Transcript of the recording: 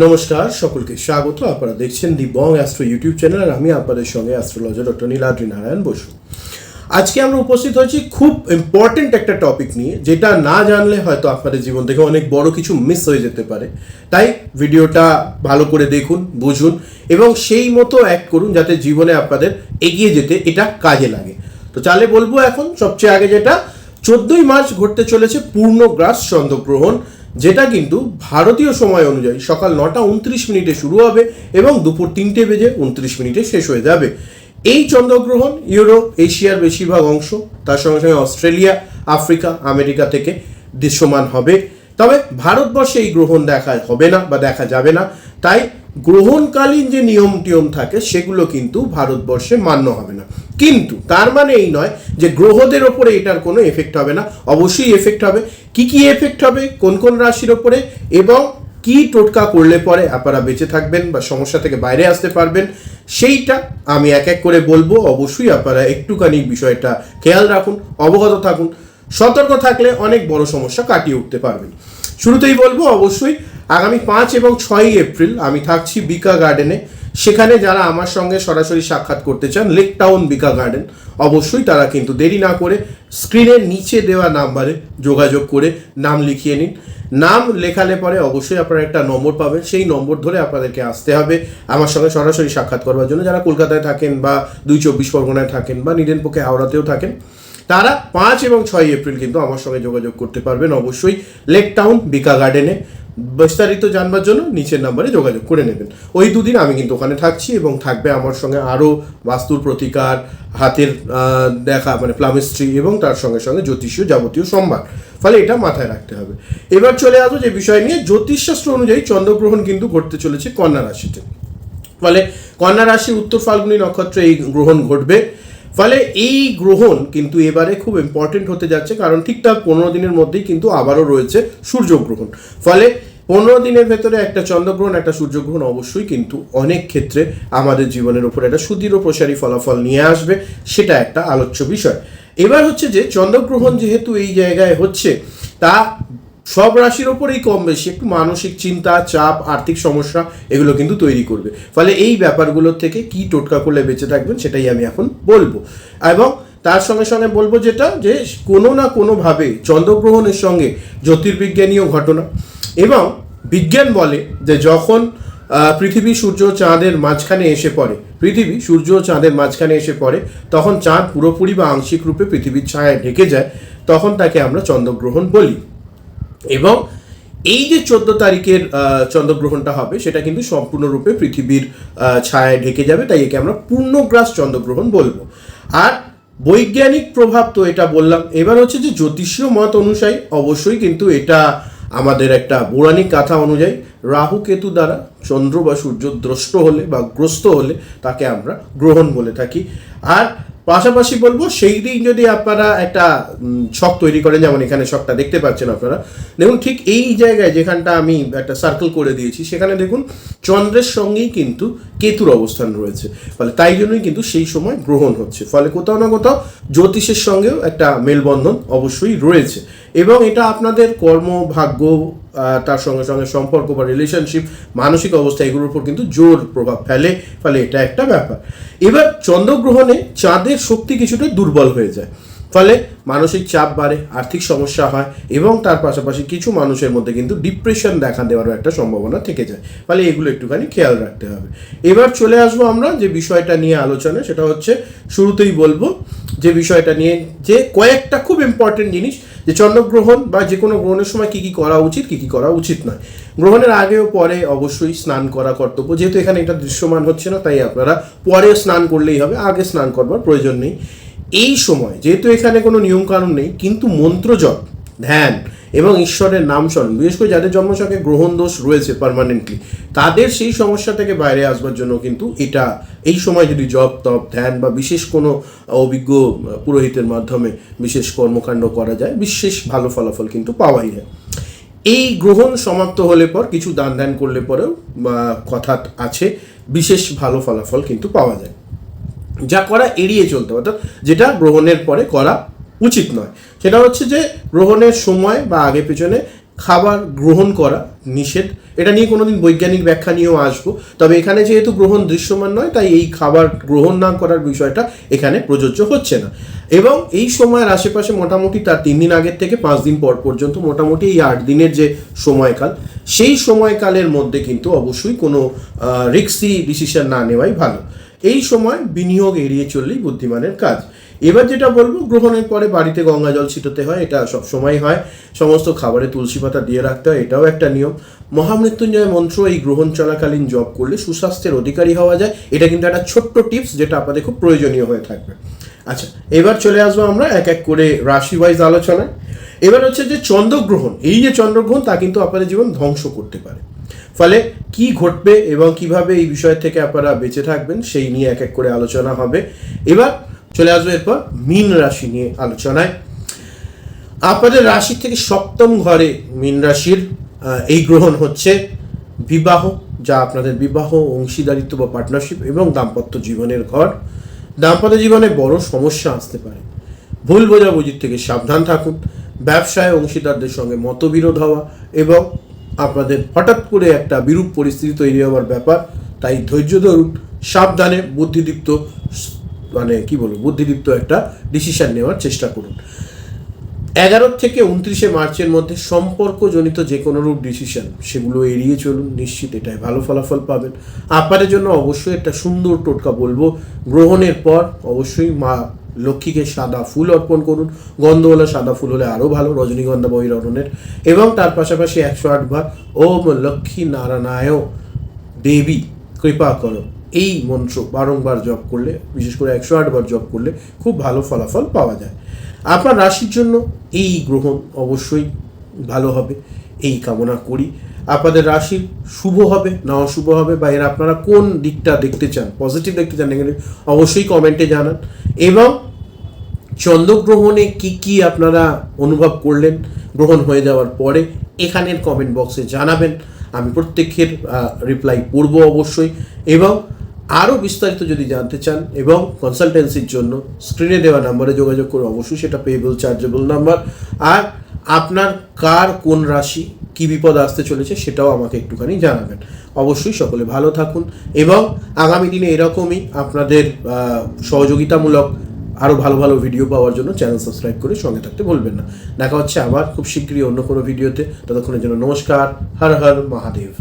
নমস্কার, সকলকে স্বাগত। আপনারা দেখছেন the Bong astro YouTube channel আর আমি আপনাদের সঙ্গে অ্যাস্ট্রোলজার ডক্টর নীলাদ্রি নারায়ণ বসু। আজকে আমরা উপস্থিত হয়েছি খুব ইম্পর্টেন্ট একটা টপিক নিয়ে, যেটা না জানলে হয়তো আপনাদের জীবন থেকে অনেক বড় কিছু মিস হয়ে যেতে পারে। তাই ভিডিওটা ভালো করে দেখুন, বুঝুন এবং সেই মতো অ্যাক্ট করুন যাতে জীবনে আপনাদের এগিয়ে যেতে এটা কাজে লাগে। তো চালে বলব এখন, সবচেয়ে আগে যেটা, চোদ্দই মার্চ ঘটতে চলেছে পূর্ণগ্রাস চন্দ্রগ্রহণ। যেটা কিন্তু ভারতীয় সময় অনুযায়ী সকাল নটা উনত্রিশ মিনিটে শুরু হবে এবং দুপুর তিনটে বেজে উনত্রিশ মিনিটে শেষ হয়ে যাবে। এই চন্দ্রগ্রহণ ইউরোপ, এশিয়ার বেশিরভাগ অংশ, তার সঙ্গে সঙ্গে অস্ট্রেলিয়া, আফ্রিকা, আমেরিকা থেকে দৃশ্যমান হবে। তবে ভারতবর্ষে এই গ্রহণ দেখা হবে না বা দেখা যাবে না। তাই গ্রহণকালীন যে নিয়ম টিয়ম থাকে, সেগুলো কিন্তু ভারতবর্ষে মান্য হবে না। কিন্তু তার মানে এই নয় যে গ্রহদের ওপরে এটার কোনো এফেক্ট হবে না। অবশ্যই এফেক্ট হবে। কি কি এফেক্ট হবে? কোন কোন রাশির ওপরে? এবং কি টোটকা করলে পরে আপনারা বেঁচে থাকবেন বা সমস্যা থেকে বাইরে আসতে পারবেন, সেইটা আমি এক এক করে বলব। অবশ্যই আপনারা একটুখানি বিষয়টা খেয়াল রাখুন, অবগত থাকুন। সতর্ক থাকলে অনেক বড় সমস্যা কাটিয়ে উঠতে পারবেন। শুরুতেই বলব, অবশ্যই আগামী পাঁচ এবং ছয়ই এপ্রিল আমি থাকছি বিকা গার্ডেনে। সেখানে যারা আমার সঙ্গে সরাসরি সাক্ষাৎ করতে চান লেক টাউন বিকা গার্ডেন অবশ্যই তারা কিন্তু দেরি না করে স্ক্রিনের নিচে দেওয়া নাম্বারে যোগাযোগ করে নাম লিখিয়ে নিন। নাম লেখালে পরে অবশ্যই আপনারা একটা নম্বর পাবেন। সেই নম্বর ধরে আপনাদেরকে আসতে হবে আমার সঙ্গে সরাসরি সাক্ষাৎ করবার জন্য। যারা কলকাতায় থাকেন বা দুই চব্বিশ পরগনায় থাকেন বা নিদেন পক্ষে হাওড়াতেও থাকেন, তারা পাঁচ এবং ছয় এপ্রিল কিন্তু আমার সঙ্গে যোগাযোগ করতে পারবেন অবশ্যই লেক টাউন বিকা গার্ডেনে বিস্তারিত জানবার জন্য নিচের নাম্বারে যোগাযোগ করে নেবেন। ওই দুদিন আমি কিন্তু ওখানে থাকছি এবং থাকবে আমার সঙ্গে আরও বাস্তুর প্রতিকার, হাতের দেখা মানে প্লামিস্ট্রি এবং তার সঙ্গে সঙ্গে জ্যোতিষীয় যাবতীয় সম্ভার। ফলে এটা মাথায় রাখতে হবে। এবার চলে আসব যে বিষয় নিয়ে, জ্যোতিষশাস্ত্র অনুযায়ী চন্দ্রগ্রহণ কিন্তু ঘটতে চলেছে কন্যা রাশিতে। ফলে কন্যা রাশি, উত্তর ফাল্গুনী নক্ষত্রে এই গ্রহণ ঘটবে। ফলে এই গ্রহণ কিন্তু এবারে খুব ইম্পর্টেন্ট হতে যাচ্ছে, কারণ ঠিকঠাক পনেরো দিনের মধ্যেই কিন্তু আবারও রয়েছে সূর্যগ্রহণ ফলে পনেরো দিনের ভেতরে একটা চন্দ্রগ্রহণ, একটা সূর্যগ্রহণ অবশ্যই কিন্তু অনেক ক্ষেত্রে আমাদের জীবনের উপর একটা সুদৃঢ় প্রসারী ফলাফল নিয়ে আসবে, সেটা একটা আলোচ্য বিষয়। এবার হচ্ছে যে, চন্দ্রগ্রহণ যেহেতু এই জায়গায় হচ্ছে, তা সব রাশির ওপরেই কম বেশি, একটু মানসিক চিন্তা, চাপ, আর্থিক সমস্যা, এগুলো কিন্তু তৈরি করবে। ফলে এই ব্যাপারগুলোর থেকে কি টোটকা করলে বেঁচে থাকবেন, সেটাই আমি এখন বলব। এবং তার সঙ্গে সঙ্গে বলব যেটা, যে কোনো না কোনোভাবে চন্দ্রগ্রহণের সঙ্গে জ্যোতির্বিজ্ঞানীয় ঘটনা এবং বিজ্ঞান বলে যে যখন পৃথিবী, সূর্য চাঁদের মাঝখানে এসে পড়ে, পৃথিবী, সূর্য ও চাঁদের মাঝখানে এসে পড়ে, তখন চাঁদ পুরোপুরি বা আংশিক রূপে পৃথিবীর ছায়ায় ঢেকে যায়, তখন তাকে আমরা চন্দ্রগ্রহণ বলি। এবং এই যে চোদ্দ তারিখের চন্দ্রগ্রহণটা হবে, সেটা কিন্তু সম্পূর্ণরূপে পৃথিবীর ছায়ায় ঢেকে যাবে, তাই একে আমরা পূর্ণগ্রাস চন্দ্রগ্রহণ বলব। আর বৈজ্ঞানিক প্রভাব তো এটা বললাম। এবার হচ্ছে যে জ্যোতিষীয় মত অনুযায়ী অবশ্যই কিন্তু এটা আমাদের একটা পৌরাণিক কাথা অনুযায়ী রাহু কেতু দ্বারা চন্দ্র বা সূর্য দ্রষ্ট হলে বা গ্রস্ত হলে তাকে আমরা গ্রহণ বলে থাকি। আর পাশাপাশি বলব, সেই দিন যদি আপনারা একটা ছক তৈরি করেন, যেমন এখানে ছকটা দেখতে পাচ্ছেন আপনারা, দেখুন ঠিক এই জায়গায় যেখানটা আমি একটা সার্কেল করে দিয়েছি, সেখানে দেখুন চন্দ্রের সঙ্গেই কিন্তু কেতুর অবস্থান রয়েছে। ফলে তাই জন্যই কিন্তু সেই সময় গ্রহণ হচ্ছে। ফলে কোথাও না কোথাও জ্যোতিষের সঙ্গেও একটা মেলবন্ধন অবশ্যই রয়েছে। এবং এটা আপনাদের কর্ম ভাগ্য তার সঙ্গে সঙ্গে সম্পর্ক বা রিলেশনশিপ মানসিক অবস্থা এগুলোর উপর কিন্তু জোর প্রভাব ফেলে, ফলে এটা একটা ব্যাপার। এবার চন্দ্রগ্রহণে চাঁদের শক্তি কিছুটা দুর্বল হয়ে যায়, ফলে মানসিক চাপ বাড়ে, আর্থিক সমস্যা হয় এবং তার পাশাপাশি কিছু মানুষের মধ্যে কিন্তু ডিপ্রেশন দেখা দেওয়ারও একটা সম্ভাবনা থেকে যায়, ফলে এগুলো একটুখানি খেয়াল রাখতে হবে। এবার চলে আসব আমরা যে বিষয়টা নিয়ে আলোচনা সেটা হচ্ছে শুরুতেই বলব যে বিষয়টা নিয়ে যে কয়েকটা খুব ইম্পর্টেন্ট জিনিস যে চন্দ্রগ্রহণ বা যে কোনো গ্রহণের সময় কী কী করা উচিত, কী কী করা উচিত নয়। গ্রহণের আগে ও পরে অবশ্যই স্নান করা কর্তব্য। যেহেতু এখানে এটা দৃশ্যমান হচ্ছে না, তাই আপনারা পরে স্নান করলেই হবে, আগে স্নান করবার প্রয়োজন নেই। এই সময়, যেহেতু এখানে কোনো নিয়মকানুন নেই, কিন্তু মন্ত্রজপ, ধ্যান এবং ঈশ্বরের নাম স্মরণ। বিশেষ করে যাদের জন্মছকে গ্রহণ দোষ রয়েছে পার্মানেন্টলি তাদের সেই সমস্যা থেকে বাইরে আসবার জন্য কিন্তু এটা, এই সময় যদি জপ, তপ, ধ্যান বা বিশেষ কোনো অভিজ্ঞ পুরোহিতের মাধ্যমে বিশেষ কর্মকাণ্ড করা যায়, বিশেষ ভালো ফলাফল কিন্তু পাওয়াই যায় এই গ্রহণ সমাপ্ত হলে পর, কিছু দান ধ্যান করলে পরেও বা কথা আছে, বিশেষ ভালো ফলাফল কিন্তু পাওয়া যায়। যা করা এড়িয়ে চলতে অর্থাৎ যেটা গ্রহণের পরে করা উচিত নয়। সেটা হচ্ছে যে গ্রহণের সময় বা আগে পেছনে খাবার গ্রহণ করা নিষেধ। এটা নিয়ে কোনোদিন বৈজ্ঞানিক ব্যাখ্যা নিয়েও আসব। তবে এখানে যেহেতু গ্রহণ দৃশ্যমান নয়, তাই এই খাবার গ্রহণ না করার বিষয়টা এখানে প্রযোজ্য হচ্ছে না। এবং এই সময়ের আশেপাশে মোটামুটি তার তিন দিন আগের থেকে পাঁচ দিন পর পর্যন্ত মোটামুটি এই আট দিনের যে সময়কাল, সেই সময়কালের মধ্যে কিন্তু অবশ্যই কোনো রিক্সি ডিসিশন না নেওয়াই ভালো। এই সময় বিনিয়োগ এড়িয়ে চললেই বুদ্ধিমানের কাজ। এবার যেটা বলব, গ্রহণের পরে বাড়িতে গঙ্গা জল ছিটোতে হয়, এটা সব সময় হয়। সমস্ত খাবারে তুলসী পাতা দিয়ে রাখতে হয়, এটাও একটা নিয়ম। মহামৃত্যুঞ্জয় মন্ত্র, এই গ্রহণ চলাকালীন জপ করলে সুস্বাস্থ্যের অধিকারী হওয়া যায়। এটা কিন্তু একটা ছোট্ট টিপস যেটা আপনাদের খুব প্রয়োজনীয় হয়ে থাকবে। আচ্ছা এবার চলে আসব আমরা এক এক করে রাশি ওয়াইজ আলোচনায়। এবার হচ্ছে যে চন্দ্রগ্রহণ, এই যে চন্দ্রগ্রহণ, তা কিন্তু আপনাদের জীবন ধ্বংস করতে পারে। ফলে কি ঘটবে এবং কীভাবে এই বিষয় থেকে আপনারা বেঁচে থাকবেন, সেই নিয়ে এক এক করে আলোচনা হবে। এবার চলে আসবে এরপর মীন রাশি নিয়ে আলোচনায়। আপনাদের রাশি থেকে সপ্তম ঘরে মীন রাশির এই গ্রহণ হচ্ছে বিবাহ, যা আপনাদের বিবাহ, অংশীদারিত্ব বা পার্টনারশিপ এবং দাম্পত্য জীবনের ঘর। দাম্পত্য জীবনে বড় সমস্যা আসতে পারে। ভুল বোঝাবুঝির থেকে সাবধান থাকুন। ব্যবসায় অংশীদারদের সঙ্গে মতবিরোধ হওয়া এবং আপনাদের হঠাৎ করে একটা বিরূপ পরিস্থিতি তৈরি হওয়ার ব্যাপার। তাই ধৈর্য ধরুন, সাবধানে, বুদ্ধিদীপ্ত মানে কি বলব, বুদ্ধিদীপ্ত একটা ডিসিশন নেওয়ার চেষ্টা করুন। এগারো থেকে উনত্রিশে মার্চের মধ্যে সম্পর্কজনিত যে কোনো রূপ ডিসিশন সেগুলো এড়িয়ে চলুন, নিশ্চিত এটাই ভালো ফলাফল পাবেন। আপনাদের জন্য অবশ্যই একটা সুন্দর টোটকা বলব, গ্রহণের পর অবশ্যই মা লক্ষ্মীকে সাদা ফুল অর্পণ করুন। গন্ধওয়ালা সাদা ফুল হলে আরও ভালো, রজনীগন্ধা বহিরণের এবং তার পাশাপাশি একশো আট বার ওম লক্ষ্মী নারায়ণায় দেবী, কৃপা করো। এই মন্ত্র বারংবার জপ করলে, বিশেষ করে একশো আটবার জপ করলে খুব ভালো ফলাফল পাওয়া যায়। আপনার রাশির জন্য এই গ্রহণ অবশ্যই ভালো হবে। এই কামনা করি। আপনাদের রাশির শুভ হবে, না অশুভ হবে, বা এর আপনারা কোন দিকটা দেখতে চান, পজিটিভ দেখতে চান, নেগেটিভ, অবশ্যই কমেন্টে জানান। এবং চন্দ্রগ্রহণে কি কি আপনারা অনুভব করলেন গ্রহণ হয়ে যাওয়ার পরে এখানের কমেন্ট বক্সে জানাবেন। আমি প্রত্যেকের রিপ্লাই করব অবশ্যই এবং আরও বিস্তারিত যদি জানতে চান এবং কনসালটেন্সির জন্য স্ক্রিনে দেওয়া নাম্বারে যোগাযোগ করে অবশ্যই সেটা পেয়েবল চার্জেবল নাম্বার আর আপনার কার কোন রাশি, কি বিপদ আসতে চলেছে সেটাও আমাকে একটুখানি জানাবেন। অবশ্যই সকলে ভালো থাকুন এবং আগামী দিনে এরকমই আপনাদের সহযোগিতামূলক আরও ভালো ভালো ভিডিও পাওয়ার জন্য চ্যানেল সাবস্ক্রাইব করে সঙ্গে থাকতে ভুলবেন না। দেখা হচ্ছে আবার খুব শীঘ্রই অন্য কোনো ভিডিওতে ততক্ষণের জন্য নমস্কার, হর হর মহাদেব।